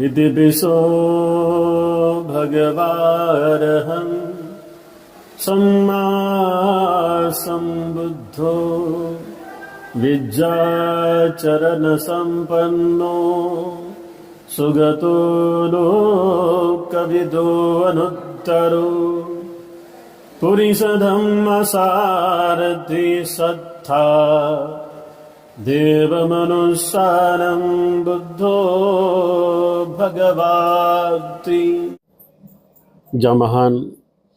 विदि बि सो भगवारहन् सम्मासम्बुद्धो विद्याचरणसम्पन्नो सुगतो नोकवितोनुत्तरो पुरिषदम् असारथि स देवमनुसारं बुद्धो भगवात्री ज्या महान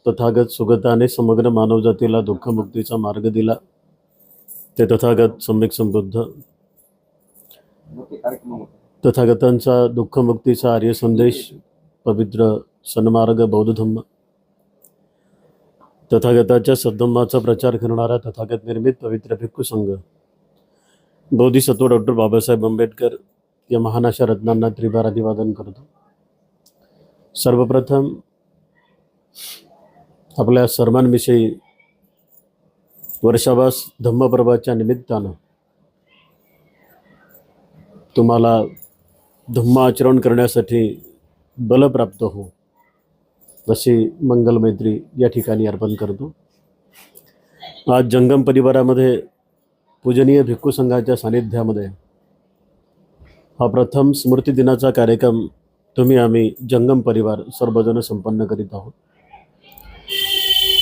तथागत सुगताने समग्र मानवजातीला दुःखमुक्तीचा मार्ग दिला ते तथागत सम्यक संबुद्ध तथागतांचा दुःखमुक्तीचा आर्य संदेश पवित्र सन्मार्ग बौद्ध धम्म तथागताच्या सद्धम्माचा प्रचार करणारा तथागत निर्मित पवित्र भिक्खू संघ बोधिसत्व डॉक्टर बाबासाहेब आंबेडकर या महान अशा रत्नांना त्रिभार अभिवादन करतो. सर्वप्रथम आपल्या सर्वांविषयी वर्षावास धम्मप्रभाच्या निमित्तानं तुम्हाला धम्म आचरण करण्यासाठी बल प्राप्त हो अशी मंगलमैत्री या ठिकाणी अर्पण करतो. आज जंगम परिवारामध्ये पूजनीय भिक्खू संघाच्या सानिध्यामध्ये हा प्रथम स्मृती दिनाचा कार्यक्रम तुम्ही आम्ही जंगम परिवार सर्वजण संपन्न करीत आहोत.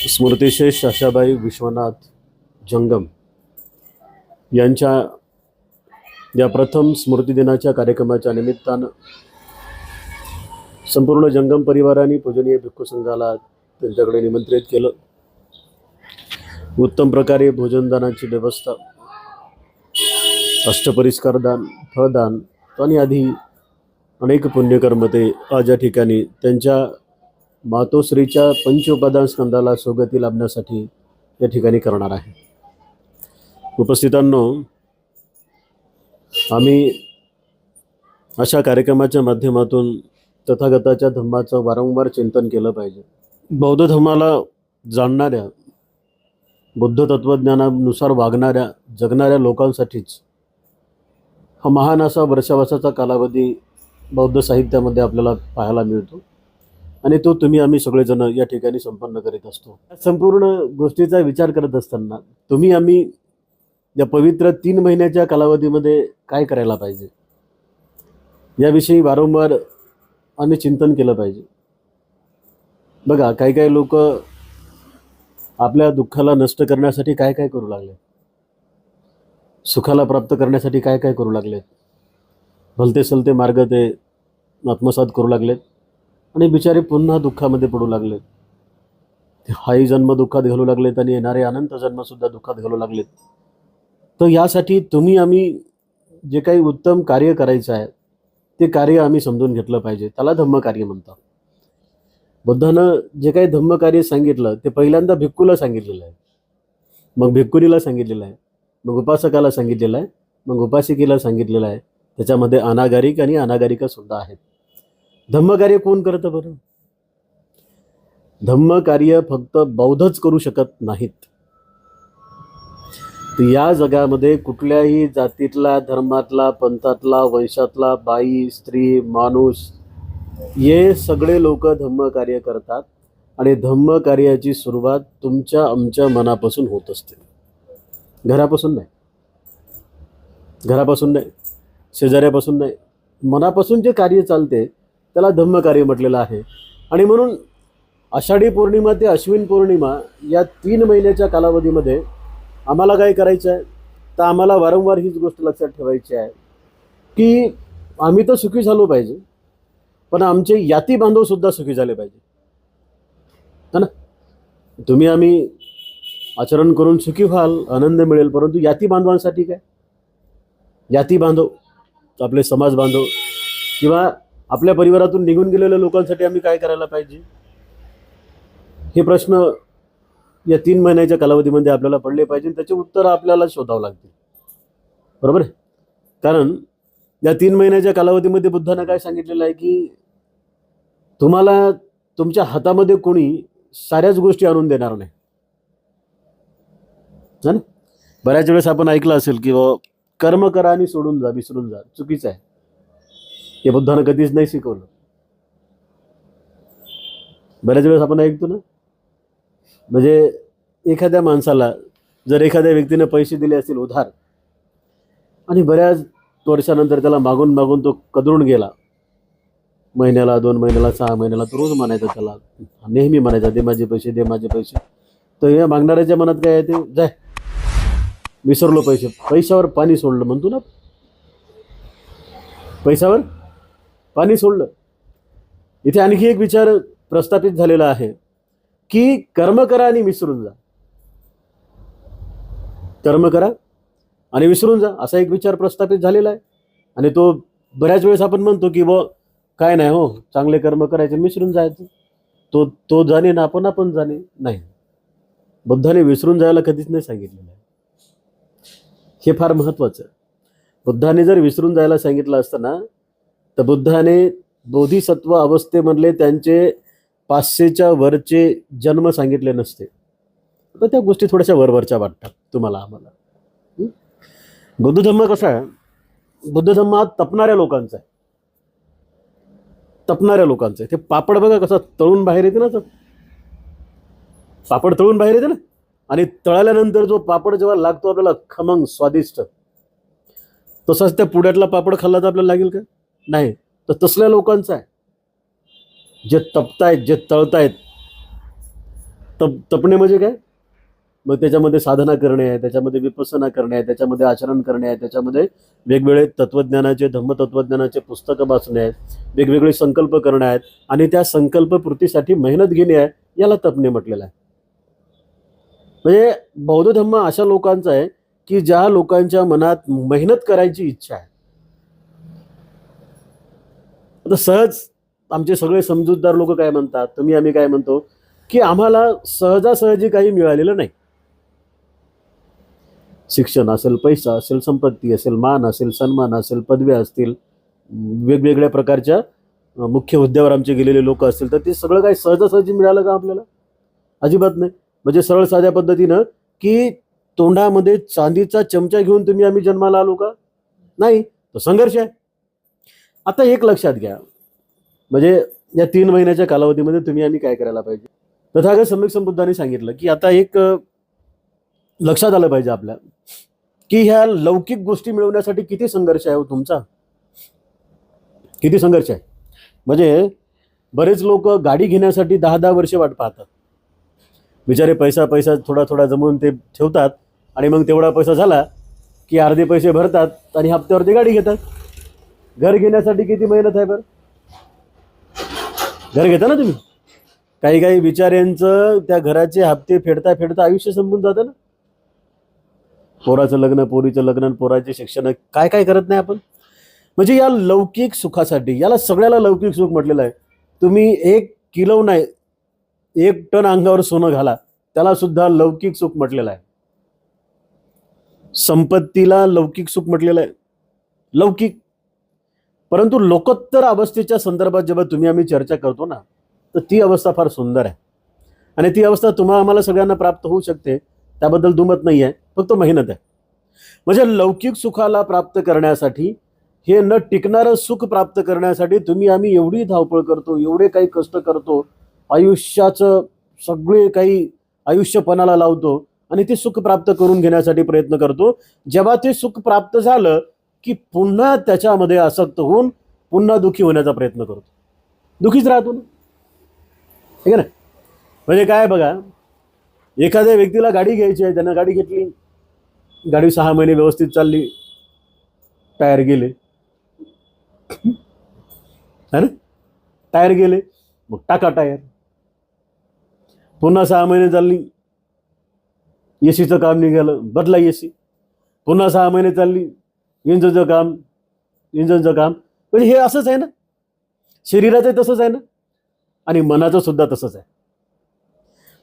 स्मृतिशेष आशाबाई विश्वनाथ जंगम यांच्या या प्रथम स्मृती दिनाच्या कार्यक्रमाच्या निमित्तानं संपूर्ण जंगम परिवाराने पूजनीय भिक्खू संघाला त्यांच्याकडे निमंत्रित केलं. उत्तम प्रकारे भोजनदानाची व्यवस्था अष्टपरिष्कार दान फळदान आणि आधी अनेक पुण्यकर्म ते आज या ठिकाणी त्यांच्या मातोश्रीच्या पंचोपादान स्कंदाला सोबती लाभण्यासाठी या ठिकाणी करणार आहे. उपस्थितांनो आम्ही अशा कार्यक्रमाच्या माध्यमातून तथागताच्या धम्माचं वारंवार चिंतन केलं पाहिजे. बौद्ध धर्माला जाणणाऱ्या बुद्ध तत्त्वज्ञानानुसार वागणाऱ्या जगणाऱ्या लोकांसाठीच हा महान असा वर्षावासाचा कालावधी बौद्ध साहित्यामध्ये आपल्याला पाहायला मिळतो. आणि तो तुम्ही आम्ही सगळेजण या ठिकाणी संपन्न करीत असतो. या संपूर्ण गोष्टीचा विचार करत असताना तुम्ही आम्ही या पवित्र तीन महिन्याच्या कालावधीमध्ये काय करायला पाहिजे? याविषयी वारंवार आम्ही चिंतन केलं पाहिजे. बघा काही काही लोक आपल्या दुःखाला नष्ट करण्यासाठी काय काय करू लागले? सुखाला प्राप्त करण्यासाठी काय काय करू लागलेत? भलते सलते मार्ग ते आत्मसात करू लागलेत आणि बिचारे पुन्हा दुःखामध्ये पडू लागलेत. ते हाही जन्म दुःखात घालू लागलेत आणि येणारे अनंत जन्मसुद्धा दुःखात घालू लागलेत. तर यासाठी तुम्ही आम्ही जे काही उत्तम कार्य करायचं आहे ते कार्य आम्ही समजून घेतलं पाहिजे. त्याला धम्मकार्य म्हणतात. बुद्धानं जे काही धम्मकार्य सांगितलं ते पहिल्यांदा भिक्कूला सांगितलेलं आहे. मग भिक्कुनीला सांगितलेलं आहे. मग उपासकाला सांगितलेलं आहे. मग उपासिकेला सांगितलेलं आहे. त्याच्यामध्ये अनागारिक आणि अनागारिका सुद्धा आहेत. धम्मकार्य कोण करतं बरं? धम्मकार्य फक्त बौद्धच करू शकत नाहीत. या जगामध्ये कुठल्याही जातीतला धर्मातला पंथातला वंशातला बाई स्त्री माणूस हे सगळे लोक धम्मकार्य करतात. आणि धम्मकार्याची सुरुवात तुमच्या आमच्या मनापासून होत असते. घरापासून नाही. घरापासून नाही. शेजाऱ्यापासून नाही. मनापासून जे कार्य चालते त्याला धम्मकार्य म्हटलेलं आहे. आणि म्हणून आषाढी पौर्णिमा ते अश्विन पौर्णिमा या तीन महिन्याच्या कालावधीमध्ये आम्हाला काय करायचं आहे? तर आम्हाला वारंवार हीच गोष्ट लक्षात ठेवायची आहे की आम्ही तर सुखी झालो पाहिजे पण आमचे याती बांधवसुद्धा सुखी झाले पाहिजे. है ना? तुम्ही आम्ही आचरण करून सुखी व्हाल आनंद मिळेल. परंतु याती बांधवांसाठी काय? याती बांधव आपले समाज बांधव किंवा आपल्या परिवारातून निघून गेलेल्या लोकांसाठी आम्ही काय करायला पाहिजे? हे प्रश्न या तीन महिन्याच्या कालावधीमध्ये आपल्याला पडले पाहिजे त्याचे उत्तर आपल्याला शोधावं लागतील. बरोबर आहे? कारण या तीन महिन्याच्या कालावधीमध्ये बुद्धानं काय सांगितलेलं आहे की तुम्हाला तुमच्या हातामध्ये कोणी साऱ्याच गोष्टी आणून देणार नाही. ना? बऱ्याच वेळेस आपण ऐकलं असेल की कर्म करा आणि सोडून जा विसरून जा. चुकीचं आहे. हे बुद्धानं कधीच नाही शिकवलं. बऱ्याच वेळेस आपण ऐकतो ना? म्हणजे एखाद्या माणसाला जर एखाद्या व्यक्तीने पैसे दिले असतील उधार आणि बऱ्याच वर्षानंतर त्याला मागून मागून तो कदरून गेला. महिन्याला दोन महिन्याला सहा महिन्याला तो रोज म्हणायचा त्याला नेहमी म्हणायचा दे माझे पैसे दे माझे पैसे. तर या मागणाऱ्याच्या मनात काय आहे ते? जाय. विसरलो पैसे. पैशावर पाणी सोडलं म्हणतो ना. पैशावर पाणी सोडलं. इथे आणखी एक विचार प्रस्थापित झालेला आहे की कर्म करा आणि विसरून जा. कर्म करा आणि विसरून जा असा एक विचार प्रस्थापित झालेला आहे. आणि तो बऱ्याच वेळेस आपण म्हणतो की व काय नाही हो चांगले कर्म करायचे विसरून जायचं. तो तो जाणे ना आपण आपण जाणे नाही. बुद्धाने विसरून जायला कधीच नाही सांगितलेलं आहे. हे फार महत्त्वाचं आहे बुद्धाने जर विसरून जायला सांगितलं असतं ना तर बुद्धाने बोधिसत्व अवस्थेमधले त्यांचे पाचशेच्या वरचे जन्म सांगितले नसते. तर त्या गोष्टी थोड्याशा वरवरच्या वाटतात तुम्हाला आम्हाला. बुद्ध धम्म कसा आहे? बुद्ध धम्म हा तपणाऱ्या लोकांचा आहे. तपणाऱ्या लोकांचं आहे. ते पापड बघा कसा तळून बाहेर येते ना तर पापड तळून बाहेर येते ना? आणि तळाल्यानंतर जो पापड जेव्हा लागतो आपल्याला खमंग स्वादिष्ट तसाच त्या पुड्यातला पापड खाल्ला तर आपल्याला लागेल का? नाही. तर तसल्या लोकांचा आहे. जे तपतायत जे तळतायत तप तपणे म्हणजे काय? मग त्याच्यामध्ये साधना करणे आहे त्याच्यामध्ये विपसना करणे आहे त्याच्यामध्ये आचरण करणे आहे त्याच्यामध्ये वेगवेगळे तत्वज्ञानाचे धम्मतत्वज्ञानाचे पुस्तकं वाचणे आहेत वेगवेगळे संकल्प करणे आहेत आणि त्या संकल्पपूर्तीसाठी मेहनत घेणे आहे याला तपणे म्हटलेलं आहे. म्हणजे बौद्ध धम्म अशा लोकांचा आहे की ज्या लोकांच्या मनात मेहनत करायची इच्छा आहे. आता सहज आमचे सगळे समजूतदार लोक काय म्हणतात? तुम्ही आम्ही काय म्हणतो? की आम्हाला सहजासहजी काही मिळालेलं नाही. शिक्षण असेल पैसा असेल संपत्ती असेल मान असेल सन्मान असेल पदव्या असतील वेगवेगळ्या प्रकारच्या मुख्य हुद्द्यावर आमचे गेलेले लोक असतील तर ते सगळं काही सहजासहजी मिळालं का आपल्याला? अजिबात नाही. म्हणजे सरळ साध्या पद्धतीनं की तोंडामध्ये चांदीचा चमचा घेऊन तुम्ही आम्ही जन्माला आलो का? नाही तो संघर्ष आहे. आता एक लक्षात घ्या. म्हणजे या तीन महिन्याच्या कालावधीमध्ये तुम्ही आम्ही काय करायला पाहिजे? तथागत सम्यक संबुद्धाने सांगितलं की आता एक लक्षात आलं पाहिजे आपल्या की ह्या लौकिक गोष्टी मिळवण्यासाठी किती संघर्ष आहे हो तुमचा? किती संघर्ष आहे? म्हणजे बरेच लोक गाडी घेण्यासाठी दहा दहा वर्षे वाट पाहतात. बिचारे पैसा पैसा थोडा थोडा जमवून ते ठेवतात आणि मग तेवढा पैसा झाला की अर्धे पैसे भरतात आणि हप्त्यावरती गाडी घेतात. घर घेण्यासाठी किती मेहनत आहे बरं? घर घेता ना तुम्ही? काही काही बिचाऱ्यांचं त्या घराचे हप्ते फेडता फेडता आयुष्य संपून जातं ना. पोराचं लग्न पोरीचं लग्न आणि पोराचे शिक्षण काय काय करत नाही आपण? म्हणजे या लौकिक सुखासाठी याला सगळ्याला लौकिक सुख म्हटलेलं आहे. तुम्ही एक किलो नाही एक टन अंगावर सोनं घाला त्याला सुद्धा लौकिक सुख म्हटलेलं आहे. संपत्तीला लौकिक सुख म्हटलेलं आहे. लौकिक. परंतु लोकोत्तर अवस्थेच्या संदर्भात जेव्हा तुम्ही आम्ही चर्चा करतो ना तर ती अवस्था फार सुंदर आहे. आणि ती अवस्था तुम्हा आम्हाला सगळ्यांना प्राप्त होऊ शकते त्याबद्दल दुमत नाही आहे फक्त मेहनत आहे. म्हणजे लौकिक सुखाला प्राप्त करण्यासाठी हे न टिकणारं सुख प्राप्त करण्यासाठी तुम्ही आम्ही एवढी धावपळ करतो एवढे काही कष्ट करतो आयुष्याचं सगळे काही आयुष्यपणाला लावतो आणि ते सुख प्राप्त करून घेण्यासाठी प्रयत्न करतो. जेव्हा ते सुख प्राप्त झालं की पुन्हा त्याच्यामध्ये आसक्त होऊन पुन्हा दुखी होण्याचा प्रयत्न करतो. दुखीच राहतो ना? ठीक आहे ना म्हणजे काय बघा एखाद्या व्यक्तीला गाडी घ्यायची आहे त्यानं गाडी घेतली गाडी सहा महिने व्यवस्थित चालली टायर गेले. है ना? टायर गेले मग टाका टायर. पुन्हा सहा महिने चालली. ए सीचं काम निघालं बदला ए सी पुन्हा सहा महिने चालली इंजनचं काम इंजनचं काम. म्हणजे हे असंच आहे ना. शरीराचं तसंच आहे ना. आणि मनाचं सुद्धा तसंच आहे.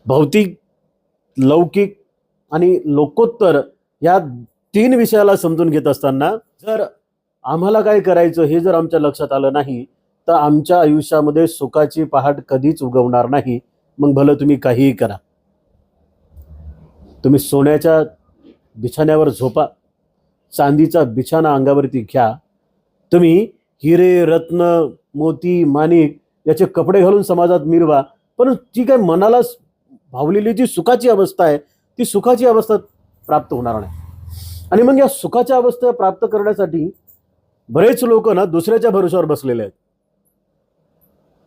भौतिक लौकिक आणि लोकोत्तर या तीन विषयाला समजून घेत असताना जर आम्हाला काय करायचं हे जर आमच्या लक्षात आलं नाही तर आमच्या आयुष्यामध्ये सुखाची पहाट कधीच उगवणार नाही. मग भलं तुम्ही काहीही करा. तुम्ही सोन्याच्या बिछाण्यावर झोपा. चांदीचा बिछाना अंगावरती घ्या. तुम्ही हिरे रत्न मोती माणिक याचे कपडे घालून समाजात मिरवा. पण जी काय मनाला भावलेली जी सुखाची अवस्था आहे ती सुखाची अवस्था प्राप्त होणार नाही. आणि मग या सुखाच्या अवस्था प्राप्त करण्यासाठी बरेच लोक ना दुसऱ्याच्या भरोश्यावर बसलेले आहेत.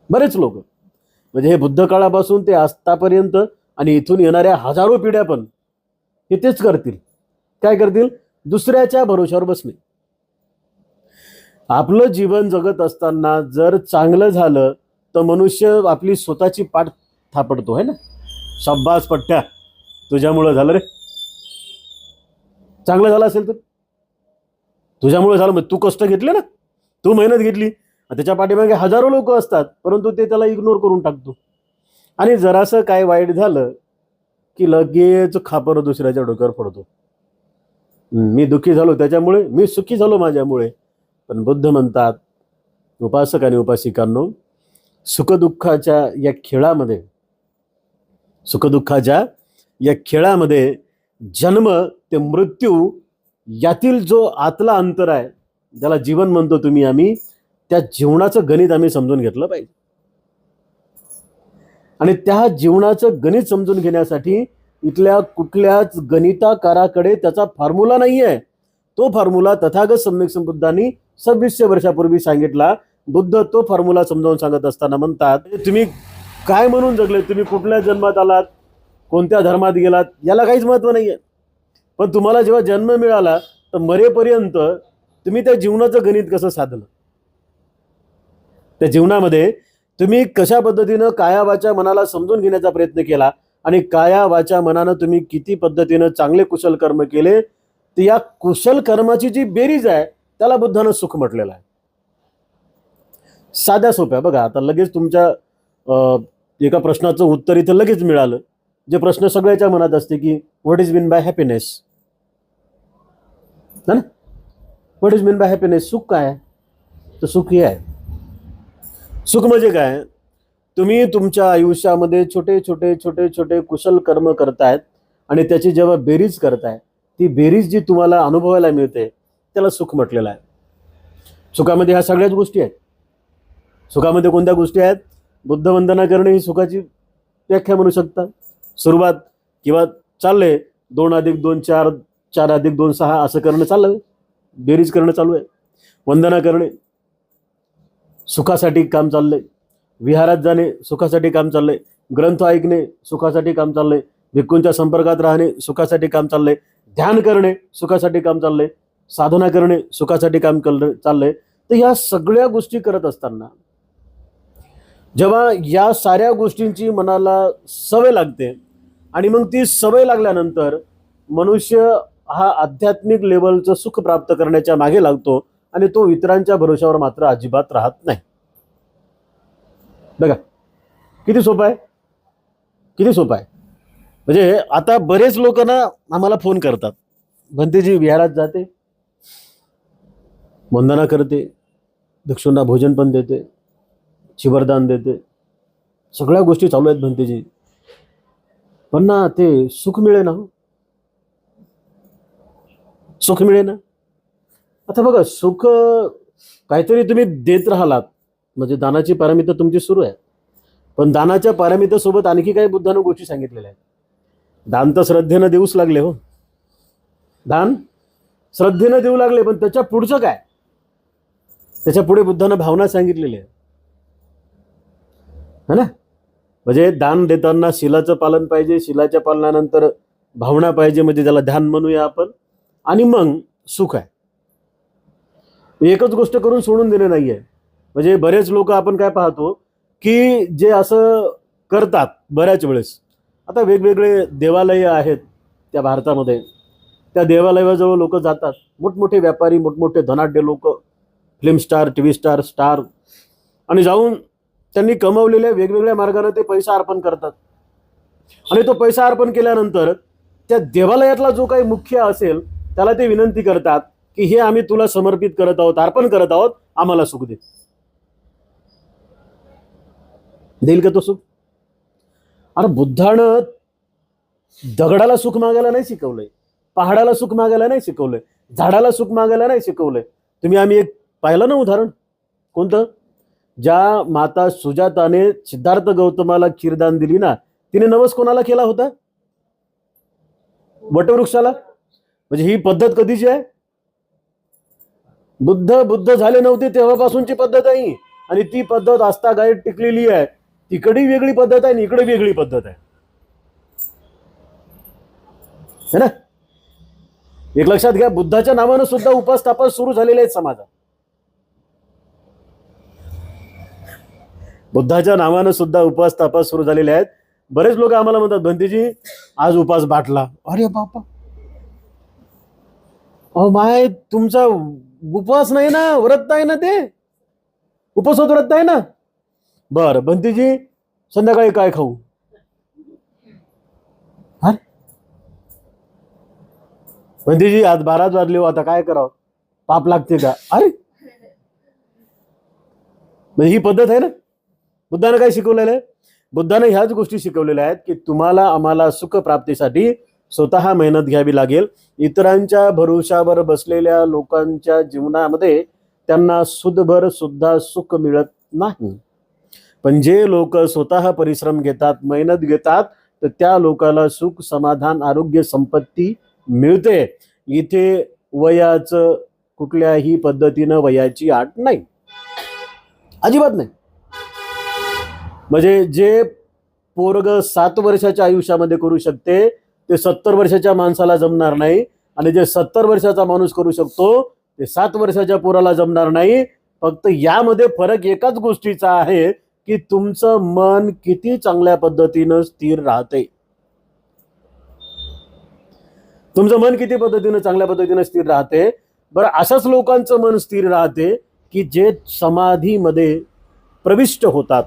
बरेच लोक. म्हणजे हे बुद्ध काळापासून ते आस्थापर्यंत आणि इथून येणाऱ्या हजारो पिढ्या पण हे तेच करतील. काय करतील? दुसऱ्याच्या भरोश्यावर बसणे. आपलं जीवन जगत असताना जर चांगलं झालं तर मनुष्य आपली स्वतःची पाठ थापडतो है ना? शब्बास पट्ट्या. तुझ्यामुळं झालं रे. चांगलं झालं असेल तर? तुझ्यामुळे झालं मग तू कष्ट घेतले ना? तू मेहनत घेतली. त्याच्या पाठीमागे हजारो लोक असतात परंतु ते त्याला इग्नोर करून टाकतो. आणि जरासं काय वाईट झालं की लगेच खापर दुसऱ्याच्या डोक्यावर पडतो. मी दुःखी झालो त्याच्यामुळे मी सुखी झालो माझ्यामुळे. पण बुद्ध म्हणतात उपासक आणि उपासिकांनो सुखदुःखाच्या या खेळामध्ये सुखदुःखाच्या या खेळामध्ये जन्म ते मृत्यू यातील जो आतला अंतर आहे ज्याला जीवन म्हणतो तुम्ही आम्ही त्या जीवनाचं गणित आम्ही समजून घेतलं पाहिजे. आणि त्या जीवनाचं गणित समजून घेण्यासाठी इथल्या कुठल्याच गणिताकाराकडे त्याचा फॉर्म्युला नाही आहे तो फॉर्म्युला तथागत सम्यक संबुद्धांनी सव्वीसशे वर्षापूर्वी सांगितला. बुद्ध तो फॉर्म्युला समजावून सांगत असताना म्हणतात तुम्ही काय म्हणून जगले? तुम्ही कुठल्या जन्मात आलात? कोणत्या धर्मात गेलात? याला काहीच महत्त्व नाही आहे पण तुम्हाला जेव्हा जन्म मिळाला तर मरेपर्यंत तुम्ही त्या जीवनाचं गणित कसं साधलं? त्या जीवनामध्ये तुम्ही कशा पद्धतीनं काया वाचा मनाला समजून घेण्याचा प्रयत्न केला आणि काया वाचा मनानं तुम्ही किती पद्धतीनं चांगले कुशल कर्म केले तर या कुशल कर्माची जी बेरीज आहे त्याला बुद्धानं सुख म्हटलेलं आहे. साध्या सोप्या बघा आता लगेच तुमच्या एका प्रश्नाचं उत्तर इथं लगेच मिळालं. जे प्रश्न सगळ्याच्या मनात असते की what is mean by happiness ना? What is mean by happiness सुख काय तर सुख हे आहे. सुख म्हणजे काय? तुम्ही तुमच्या आयुष्यामध्ये छोटे छोटे छोटे छोटे कुशल कर्म करतायत आणि त्याची जेव्हा बेरीज करताय ती बेरीज जी तुम्हाला अनुभवायला मिळते त्याला सुख म्हटलेलं आहे. सुखामध्ये ह्या सगळ्याच गोष्टी आहेत. सुखामध्ये कोणत्या गोष्टी आहेत? बुद्ध वंदना करणे ही सुखाची व्याख्या म्हणू शकता. सुरुवात किंवा चालले दोन अधिक दोन चार चार अधिक दोन सहा असं करणं चाललं बेरीज करणं चालू आहे. वंदना करणे. सुखासाठी काम चाललंय. विहारात जाणे सुखासाठी काम चाललंय. ग्रंथ ऐकणे सुखासाठी काम चाललंय. भिक्खूंच्या संपर्कात राहणे सुखासाठी काम चाललंय. ध्यान करणे सुखासाठी काम चाललंय. साधना करणे सुखासाठी काम करणं चाललंय. तर ह्या सगळ्या गोष्टी करत असताना जेव्हा या साऱ्या गोष्टींची मनाला सवय लागते आणि मग ती सवय लागल्यानंतर मनुष्य हा आध्यात्मिक लेवलचं सुख प्राप्त करण्याच्या मागे लागतो आणि तो इतरांच्या भरोशावर मात्र अजिबात राहत नाही. बघा किती सोपं आहे? किती सोपं आहे? म्हणजे आता बरेच लोक ना आम्हाला फोन करतात. भंतेजी विहारात जाते वंदना करते भिक्षूंना भोजन पण देते शिवरदान देते सगळ्या गोष्टी चालू आहेत भंतेजी पण ना ते सुख मिळे ना हो. सुख मिळे ना आता बघा सुख काहीतरी तुम्ही देत राहिलात. म्हणजे दानाची पारमिता तुमची सुरू आहे. पण दानाच्या पारमितेसोबत आणखी काही बुद्धानं गोष्टी सांगितलेल्या आहेत. दान तर श्रद्धेनं देऊच लागले हो. दान श्रद्धेनं देऊ लागले पण त्याच्या पुढचं काय? त्याच्या पुढे बुद्धानं भावना सांगितलेली आहे. है ना? म्हणजे दान देताना शिलाचं पालन पाहिजे शिलाच्या पालनानंतर भावना पाहिजे म्हणजे त्याला ध्यान म्हणूया आपण. आणि मग सुख आहे. एकच गोष्ट करून सोडून देणे नाही आहे म्हणजे बरेच लोक आपण काय पाहतो की जे असं करतात बऱ्याच वेळेस. आता वेगवेगळे देवालय आहेत त्या भारतामध्ये. त्या देवालयाजवळ लोक जातात. मोठमोठे व्यापारी मोठमोठे धनाढ्य लोक film star T V star star आणि जाऊन त्यांनी कमवलेल्या वेगवेगळ्या मार्गाने ते पैसा अर्पण करतात. आणि तो पैसा अर्पण केल्यानंतर त्या देवालयातला जो काही मुख्य असेल त्याला ते विनंती करतात की हे आम्ही तुला समर्पित करत आहोत अर्पण करत आहोत आम्हाला सुख दे. देईल का तो सुख? अरे बुद्धानं दगडाला सुख मागायला नाही शिकवलंय पहाडाला सुख मागायला नाही शिकवलंय झाडाला सुख मागायला नाही शिकवलंय. तुम्ही आम्ही एक पाहिलं ना उदाहरण? कोणतं? ज्या माता सुजाताने सिद्धार्थ गौतमाला क्षीरदान दिली ना तिने नवस कोणाला केला होता? वटवृक्षाला? म्हणजे ही पद्धत कधीची आहे? बुद्ध बुद्ध झाले नव्हते तेव्हापासूनची पद्धत आहे आणि ती पद्धत आस्था गायत टिकलेली आहे. तिकडे वेगळी पद्धत आहे आणि इकडे वेगळी पद्धत आहे. ना? एक लक्षात घ्या बुद्धाच्या नावानं सुद्धा उपास तापास सुरू झालेले आहेत समाजात. बुद्धाच्या नावानं सुद्धा उपास तापास सुरू झालेले आहेत. बरेच लोक आम्हाला म्हणतात भंतीजी आज उपास बाटला. अरे बापा. अहो माय तुमचा उपवास नाही ना व्रत आहे ना ते? उपवासात व्रत आहे ना? बर भंतीजी संध्याकाळी काय खाऊ? बंतीजी भंतीजी आज बाराच वाजले हो, आता काय करावं? पाप लागते का? अरे! म्हणजे ही पद्धत आहे ना? बुद्धानं काय शिकवलेलं आहे? बुद्धानं ह्याच गोष्टी शिकवलेल्या आहेत की तुम्हाला आम्हाला सुख प्राप्तीसाठी स्वतः मेहनत घ्यावी लागेल. इतरांच्या भरोशावर बसलेल्या लोकांच्या जीवनामध्ये त्यांना सुदभर सुद्धा सुख मिळत नाही. पण जे लोक स्वतः परिश्रम घेतात मेहनत घेतात तर त्या लोकाला सुख समाधान आरोग्य संपत्ती मिळते. इथे वयाचं कुठल्याही पद्धतीनं वयाची आट नाही. अजिबात नाही. म्हणजे जे पोरग सात वर्षाच्या आयुष्यामध्ये करू शकते ते सत्तर वर्षाच्या माणसाला जमणार नाही. आणि जे सत्तर वर्षाचा माणूस करू शकतो ते सात वर्षाच्या पोराला जमणार नाही. फक्त यामध्ये फरक एकाच गोष्टीचा आहे की तुमचं मन किती चांगल्या पद्धतीनं स्थिर राहते. तुमचं मन किती पद्धतीनं चांगल्या पद्धतीनं स्थिर राहते? बरं अशाच लोकांचं मन स्थिर राहते की जे समाधीमध्ये प्रविष्ट होतात.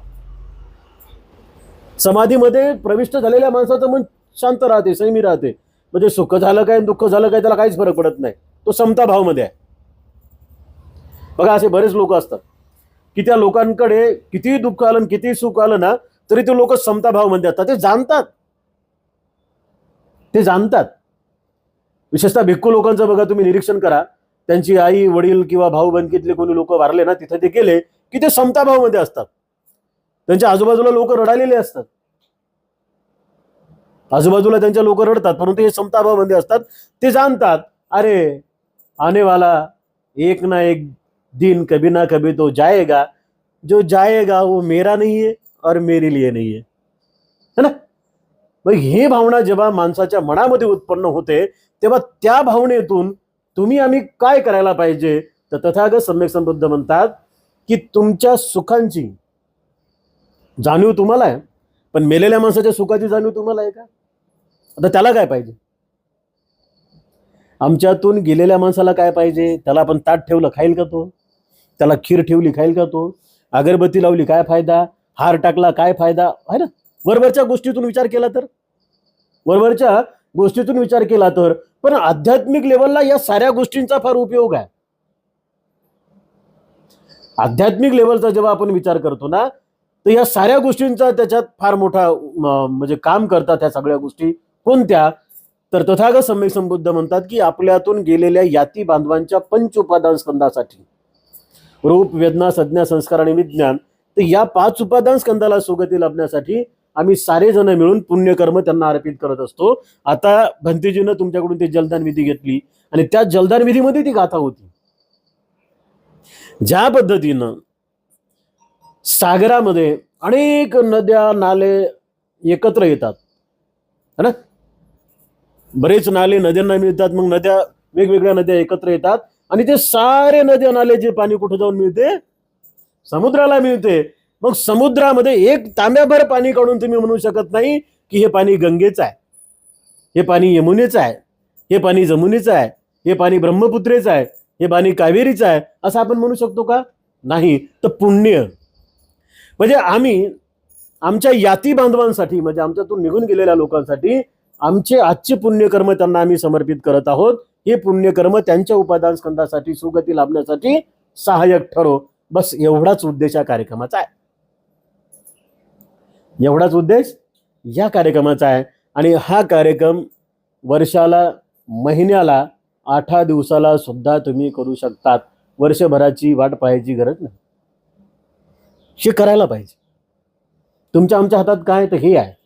समाधीमध्ये प्रविष्ट झालेल्या माणसाचं मन शांत राहते संयमी राहते. म्हणजे सुख झालं काय दुःख झालं काय त्याला काहीच फरक पडत नाही. तो समता भावमध्ये आहे. बघा असे बरेच लोक असतात. की त्या लोकांकडे कितीही दुःख आलं आणि सुख आलं ना तरी ते लोक समता भावमध्ये असतात. ते जाणतात. ते जाणतात. विशेषतः भिक्खू लोकांचं बघा तुम्ही निरीक्षण करा. त्यांची आई वडील किंवा भाऊ बंदकीतले कोणी लोक वारले ना तिथे ते गेले की ते समता भावमध्ये असतात. त्यांच्या आजूबाजूला लोक रडालेले असतात. आजूबाजूला त्यांच्या लोक रडतात परंतु हे समताभावामध्ये असतात. ते जाणतात अरे आनेवाला एक ना एक दिन कभी ना कभी तो जाएगा. जो जाएगा वो मेरा नहीं है और मेरे लिए नाही है. है ना? मग ही भावना जेव्हा माणसाच्या मनामध्ये उत्पन्न होते तेव्हा त्या भावनेतून तुम्ही आम्ही काय करायला पाहिजे? तर तथागत सम्यक संबुद्ध म्हणतात की तुमच्या सुखांची जाणीव तुम्हाला आहे. पण मेलेल्या माणसाच्या सुखाची जाणीव तुम्हाला आहे का? आता त्याला काय पाहिजे? आमच्यातून गेलेल्या माणसाला काय पाहिजे? त्याला आपण ताट ठेवलं खाईल का तो? त्याला खीर ठेवली खाईल का तो? अगरबत्ती लावली काय फायदा? हार टाकला काय फायदा? आहे ना? वरवरच्या गोष्टीतून विचार केला तर? वरवरच्या गोष्टीतून विचार केला तर? पण आध्यात्मिक लेवलला या साऱ्या गोष्टींचा फार उपयोग आहे. आध्यात्मिक लेवलचा जेव्हा आपण विचार करतो ना तर या साऱ्या गोष्टींचा त्याच्यात फार मोठा म्हणजे काम करतात ह्या सगळ्या गोष्टी. कोणत्या? तर तथागत सम्यक संबुद्ध म्हणतात की आपल्यातून गेलेल्या याती बांधवांच्या पंच उपादान स्कंदासाठी. रूप वेदना संज्ञा संस्कार आणि विज्ञान तर या पाच उपादान स्कंदाला सुगती लाभण्यासाठी आम्ही सारे जण मिळून पुण्यकर्म त्यांना अर्पित करत असतो. आता भंतेजीनं तुमच्याकडून ती जलदान विधी घेतली आणि त्या जलदान विधीमध्ये ती गाथा होती. ज्या पद्धतीनं सागरामध्ये अनेक नद्या नाले एकत्र येतात. है ना? बरेच नाले नद्यांना मिळतात मग नद्या वेगवेगळ्या नद्या एकत्र येतात आणि ते सारे नद्या नाले जे पाणी कुठं जाऊन मिळते? समुद्राला मिळते. मग समुद्रामध्ये एक तांब्याभर पाणी काढून तुम्ही म्हणू शकत नाही की हे पाणी गंगेचं आहे. हे पाणी यमुनेचं आहे. हे पाणी जमुनेचं आहे. हे पाणी ब्रह्मपुत्रेचं आहे. हे पाणी कावेरीचं आहे. असं आपण म्हणू शकतो का? नाही. तर पुण्य. म्हणजे आम्ही आमच्या याती बांधवांसाठी म्हणजे आमच्यातून निघून गेलेल्या लोकांसाठी आमचे आजचे पुण्यकर्म त्यांना आम्ही समर्पित करत आहोत. हे पुण्यकर्म त्यांच्या उपादान स्कंदासाठी सुगती लाभण्यासाठी सहाय्यक ठरो. बस एवढाच उद्देश या कार्यक्रमाचा आहे. एवढाच उद्देश या कार्यक्रमाचा आहे. आणि हा कार्यक्रम वर्षाला महिन्याला आठा दिवसाला सुद्धा तुम्ही करू शकतात. वर्षभराची वाट पाहायची गरज नाही. हे करायला पाहिजे. तुमच्या आमच्या हातात काय तर हे आहे.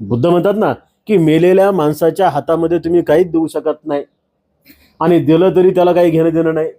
बुद्ध म्हणतात ना की मेलेल्या माणसाच्या हातामध्ये तुम्ही काहीच देऊ शकत नाही. आणि दिलं तरी त्याला काही घेणं देणं नाही.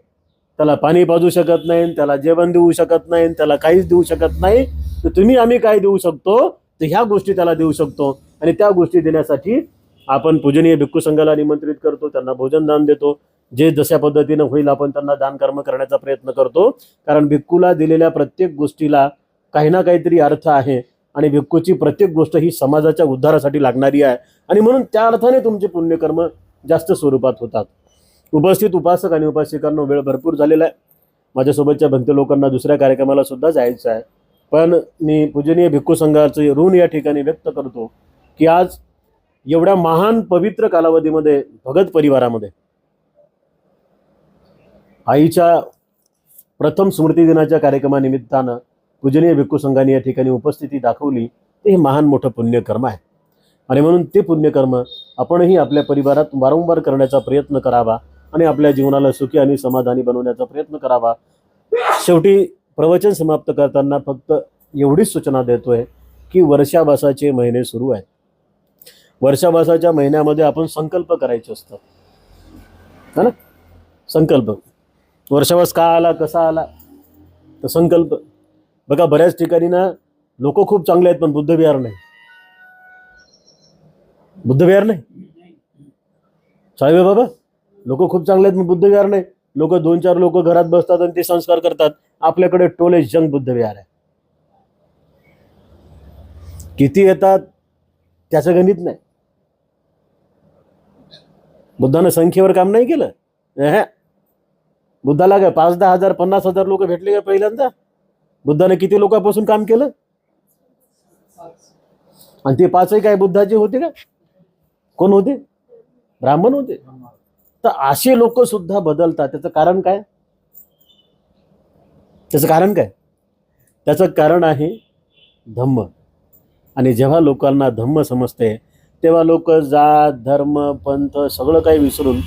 त्याला पाणी पाजू शकत नाही त्याला जेवण देऊ शकत नाही त्याला काहीच देऊ शकत नाही. तर तुम्ही आम्ही काय देऊ शकतो? तर ह्या गोष्टी त्याला देऊ शकतो. आणि त्या गोष्टी देण्यासाठी आपण पूजनीय भिक्खू संघाला निमंत्रित करतो त्यांना भोजनदान देतो. जे जशा पद्धतीनं होईल आपण त्यांना दानकर्म करण्याचा प्रयत्न करतो. कारण भिक्खूला दिलेल्या प्रत्येक गोष्टीला काही ना काहीतरी अर्थ आहे. आणि भिक्खूची प्रत्येक गोष्ट ही समाजाच्या उद्धारासाठी लागणारी आहे. आणि म्हणून त्या अर्थाने तुमचे पुण्यकर्म जास्त स्वरूपात होतात. उपस्थित उपासक आणि उपासिकांना वेळ भरपूर झालेला आहे. माझ्यासोबतच्या भंते लोकांना दुसऱ्या कार्यक्रमाला सुद्धा जायचं आहे. पण मी पूजनीय भिक्खू संघाचे ऋण या ठिकाणी व्यक्त करतो की आज एवढ्या महान पवित्र कालावधीमध्ये भगत परिवारामध्ये आईच्या प्रथम स्मृती दिनाच्या कार्यक्रमानिमित्तानं पूजनीय भिक्खू संघाने या ठिकाणी उपस्थिती दाखवली ते हे महान मोठं पुण्यकर्म आहे. आणि म्हणून ते पुण्यकर्म आपणही आपल्या परिवारात वारंवार करण्याचा प्रयत्न करावा आणि आपल्या जीवनाला सुखी आणि समाधानी बनवण्याचा प्रयत्न करावा. शेवटी प्रवचन समाप्त करताना फक्त एवढीच सूचना देतोय की वर्षावासाचे महिने सुरू आहेत. वर्षावासाच्या महिन्यामध्ये आपण संकल्प करायचे असतात. है ना? संकल्प. वर्षावास का आला कसा आला? तर संकल्प. बघा बऱ्याच ठिकाणी ना लोक खूप चांगले आहेत पण बुद्धविहार नाही. बुद्धविहार नाही? साहेब बाबा लोक खूप चांगले आहेत पण बुद्धविहार नाही. लोक दोन चार लोक घरात बसतात आणि ते संस्कार करतात. आपल्याकडे टोले जंग बुद्धविहार आहे. किती येतात त्याचं गणित नाही. बुद्धानं संख्येवर काम नाही केलं. बुद्धाला काय पाच दहा हजार पन्नास हजार लोक भेटले का पहिल्यांदा? बुद्धाने किती लोकांपासून काम केलं? आणि ते पाचही काय बुद्धाचे होते का? कोण होते? ब्राह्मण होते. तर असे लोक सुद्धा बदलतात. त्याचं कारण काय? त्याचं कारण काय? त्याचं कारण आहे धम्म. आणि जेव्हा लोकांना धम्म समजते तेव्हा लोक जात धर्म पंथ सगळं काही विसरून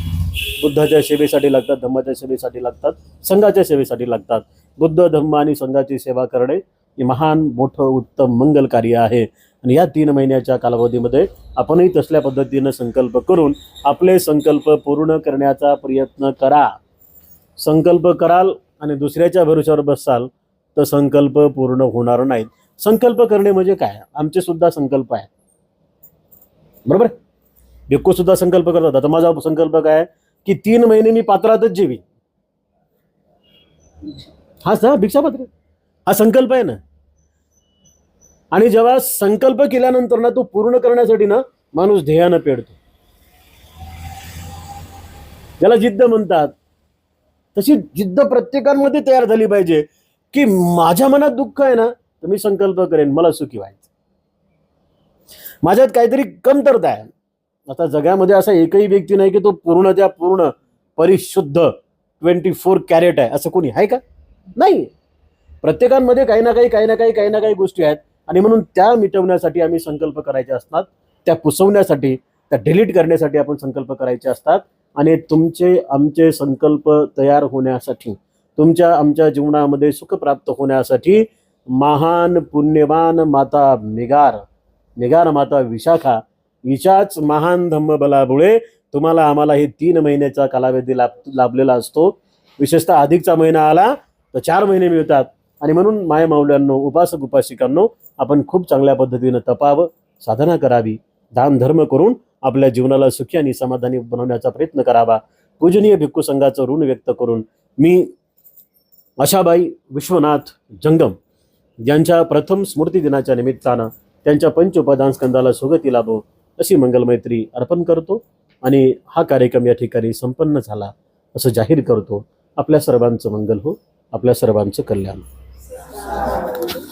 बुद्धाच्या सेवेसाठी लागतात धम्माच्या सेवेसाठी लागतात संघाच्या सेवेसाठी लागतात. बुद्ध धम्म आणि संघाची सेवा करणे हे महान मोठं उत्तम मंगल कार्य आहे. आणि या तीन महिन्याच्या कालावधीमध्ये आपणही तसल्या पद्धतीनं संकल्प करून आपले संकल्प पूर्ण करण्याचा प्रयत्न करा. संकल्प कराल आणि दुसऱ्याच्या भरोश्यावर बसाल तर संकल्प पूर्ण होणार नाहीत. संकल्प करणे म्हणजे काय? आमचे सुद्धा संकल्प आहे बरोबर? भिक्खू सुद्धा संकल्प करतात तर माझा संकल्प काय की तीन महिने मी पात्रातच जेवी हा ना भिक्षापत्र. हा संकल्प आहे ना? आणि जेव्हा संकल्प केल्यानंतर ना तो पूर्ण करण्यासाठी ना माणूस ध्येयानं पेडतो. ज्याला जिद्द म्हणतात तशी जिद्द प्रत्येकांमध्ये तयार झाली पाहिजे की माझ्या मनात दुःख आहे ना तर मी संकल्प करेन मला सुखी व्हायचं. माझ्यात काहीतरी कमतरता आहे. आता जगामध्ये असा एकही व्यक्ती नाही की तो पूर्ण त्या पूर्ण परिशुद्ध ट्वेंटी फोर कॅरेट आहे. असं कोणी आहे का? नाही. प्रत्येकांमध्ये काही ना काही काही ना काही काही ना काही गोष्टी आहेत. आणि म्हणून त्या मिटवण्यासाठी आम्ही संकल्प करायचे असतात. त्या पुसवण्यासाठी त्या डिलीट करण्यासाठी आपण संकल्प करायचे असतात. आणि तुमचे आमचे संकल्प तयार होण्यासाठी तुमच्या आमच्या जीवनामध्ये सुख प्राप्त होण्यासाठी महान पुण्यवान माता मेगार मेगार माता विशाखा हिच्याच महान धम्मबलामुळे तुम्हाला आम्हाला हे तीन महिन्याचा कालावधी लाभ लाभलेला असतो. विशेषतः अधिकचा महिना आला तर चार महिने मिळतात. आणि म्हणून माय माऊल्यांनो उपासक उपासिकांनो आपण खूप चांगल्या पद्धतीनं तपावं साधना करावी दान धर्म करून आपल्या जीवनाला सुखी आणि समाधानी बनवण्याचा प्रयत्न करावा. पूजनीय भिक्खू संघाचं ऋण व्यक्त करून मी आशाबाई विश्वनाथ जंगम यांच्या प्रथम स्मृती दिनाच्या निमित्तानं त्यांच्या पंचोपदान स्कंदाला सुगती लाभो. अशी मंगलमैत्री अर्पण करतो आणि हा कार्यक्रम या ठिकाणी संपन्न झाला असं जाहीर करतो. आपल्या सर्वांचं मंगल हो आपल्या सर्वांचं कल्याण हो.